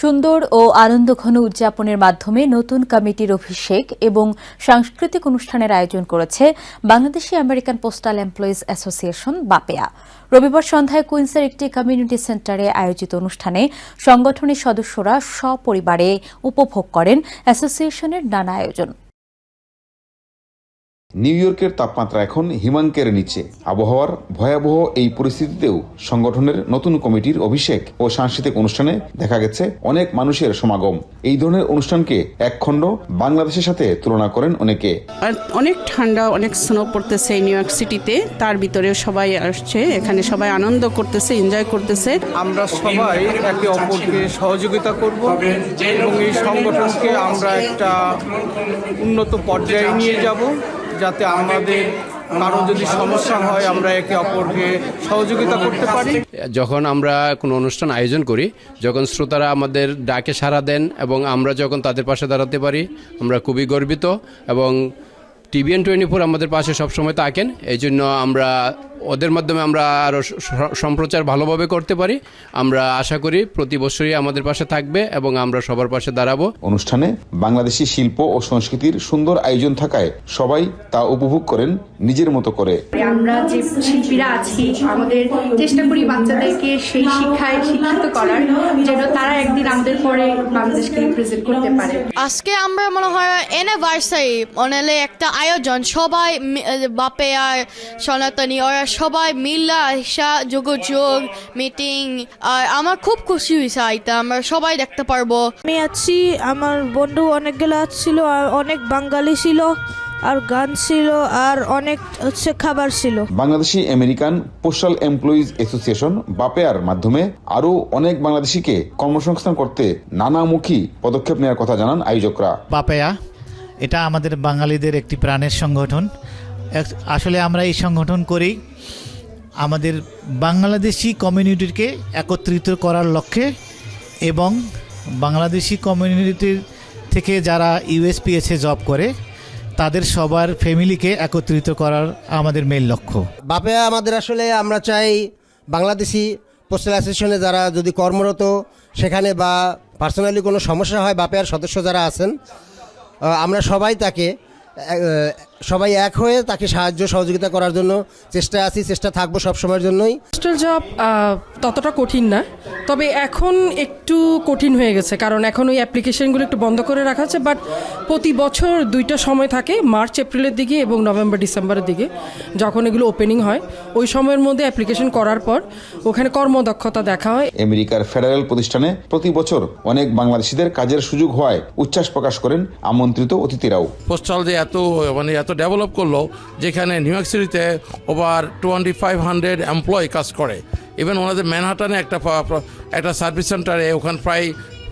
সুন্দর ও আনন্দঘন উদযাপনের মাধ্যমে নতুন কমিটির অভিষেক এবং সাংস্কৃতিক অনুষ্ঠানের আয়োজন করেছে Bangladeshi American postal employees association, BAPEA. রবিবার সন্ধ্যায় কুইন্সের একটি কমিউনিটি সেন্টারে আয়োজিত অনুষ্ঠানে সংগঠনের সদস্যরা সপরিবারে উপভোগ করেন অ্যাসোসিয়েশনের নানা আয়োজন। নিউ ইয়র্কের তাপমাত্রা এখন হিমাঙ্কের নিচে। আবহাওয়ার ভয়াবহ এই পরিস্থিতিতেও সংগঠনের নতুন কমিটির অভিষেক ও সাংস্কৃতিক অনুষ্ঠানে দেখা গেছে অনেক মানুষের সমাগম। এই ধরনের অনুষ্ঠানকে একখণ্ড বাংলাদেশের সাথে তুলনা করেন অনেকে। আর অনেক ঠান্ডা অনেক স্নো পড়তেছে নিউ ইয়র্ক সিটিতে তার ভিতরে সবাই আসছে এখানে সবাই আনন্দ করতেছে এনজয় করতেছে। আমরা সবাই একে অপরকে সহযোগিতা করব এবং এই সংগঠনকে আমরা একটা উন্নত পর্যায়ে নিয়ে যাব। যাতে আমাদের কারও যদি সমস্যা হয়, আমরা একে অপরকে সহযোগিতা করতে পারি। যখন আমরা কোনো অনুষ্ঠান আয়োজন করি, যখন শ্রোতারা আমাদের ডাকে সাড়া দেন এবং আমরা যখন তাদের পাশে দাঁড়াতে পারি, আমরা খুবই গর্বিত এবং টিভিএন টোয়েন্টি ফোর আমাদের পাশে সবসময় থাকেন। এই জন্য আমরা ওদের মাধ্যমে আমরা আরও সম্প্রচার ভালোভাবে করতে পারি। আমরা আশা করি প্রতি বছরই আমাদের পাশে থাকবে এবং আমরা সবার পাশে দাঁড়াবো। অনুষ্ঠানে বাংলাদেশি শিল্প ও সংস্কৃতির সুন্দর আয়োজন থাকায় সবাই তা উপভোগ করেন নিজের মতো করে। আমরা যে শিল্পীরা আছি আমাদের চেষ্টা করি বাচ্চাদেরকে সেই শিক্ষায় শিক্ষিত করার যেন তারা একদিন আমাদের পরে বাংলাদেশকে রিপ্রেজেন্ট করতে পারে। আজকে আমরা মনে হয় অ্যানিভার্সারি হলে একটা আয়োজন। সবাই বাপে আর সনাতনী ওরা সবাই মিল্লা আসা যোগাযোগ মিটিং আর আমার খুব খুশি হয়েছে আইতা আমরা সবাই দেখতে পারব। আমি আছি আমার বন্ধু অনেকগুলো ছিল আর অনেক বাঙালি ছিল আর গান ছিল আর অনেক হচ্ছে খাবার ছিল। Bangladeshi American postal employees association বাপেয়ার মাধ্যমে আরও অনেক বাংলাদেশিকে কর্মসংস্থান করতে নানামুখী পদক্ষেপ নেওয়ার কথা জানান আয়োজকরা। বাপেয়া এটা আমাদের বাঙালিদের একটি প্রাণের সংগঠন। আসলে আমরা এই সংগঠন করি আমাদের বাংলাদেশি কমিউনিটিকে একত্রিত করার লক্ষ্যে এবং বাংলাদেশি কমিউনিটির থেকে যারা ইউএসপিএসে জব করে, তাদের সবার ফ্যামিলিকে একত্রিত করার আমাদের মেল লক্ষ্য। বাপে, আমাদের আসলে আমরা চাই বাংলাদেশি পোস্টাল অ্যাসোসিয়েশনে যারা যদি কর্মরত, সেখানে বা পার্সোনালি কোনো সমস্যা হয় বাপেয়ার সদস্য যারা আছেন আমরা সবাই তাকে সবাই এক হয়ে তাকে সাহায্য সহযোগিতা করার জন্য চেষ্টা আছি চেষ্টা থাকব সব সময়ের জন্যই। পোস্টাল জব ততটা কঠিন না তবে এখন একটু কঠিন হয়ে গেছে কারণ এখন ওই অ্যাপ্লিকেশনগুলো একটু বন্ধ করে রাখা আছে বাট প্রতি বছর দুইটা সময় থাকে মার্চ এপ্রিলের দিকে এবং নভেম্বর ডিসেম্বরের দিকে যখন এগুলো ওপেনিং হয়। ওই সময়ের মধ্যে অ্যাপ্লিকেশন করার পর ওখানে কর্মদক্ষতা দেখা হয়। আমেরিকার ফেডারেল প্রতিষ্ঠানে প্রতি বছর অনেক বাংলাদেশিদের কাজের সুযোগ হওয়ায় উচ্ছ্বাস প্রকাশ করেন আমন্ত্রিত অতিথিরাও। পোস্টাল যে এত মানে এত ডেভেলপ করল যেখানে নিউ ইয়র্ক সিটিতে over twenty five hundred employee কাজ করে। ইভেন ওনাদের ম্যানহাটানে একটা একটা সার্ভিস সেন্টারে ওখানে প্রায়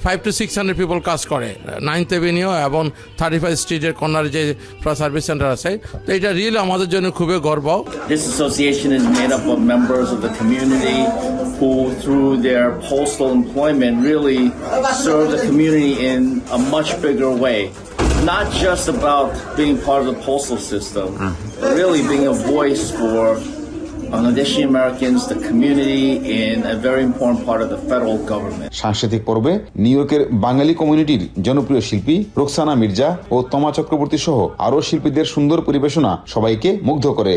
five to six hundred people কাজ করে। নাইনথ এভিনিউ এবং থার্টি ফাইভ স্ট্রিটের কর্নার যে সার্ভিস সেন্টার আছে। তো এটা রিয়েলি আমাদের জন্য খুবই গর্ব This association is made up of members of the community who, through their postal employment, really serve the community in a. Not just about being part of the postal system, mm-hmm. but really being a voice for Bangladeshi Americans, the community, in a very important part of the federal government. সাংস্কৃতিক পর্বে new ইয়র্কের বাঙালি কমিউনিটির জনপ্রিয় শিল্পী রোকসানা মির্জা ও তমা চক্রবর্তী সহ আরও শিল্পীদের সুন্দর পরিবেশনা সবাইকে মুগ্ধ করে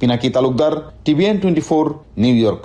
Pinaki Talukdar TVN twenty four New York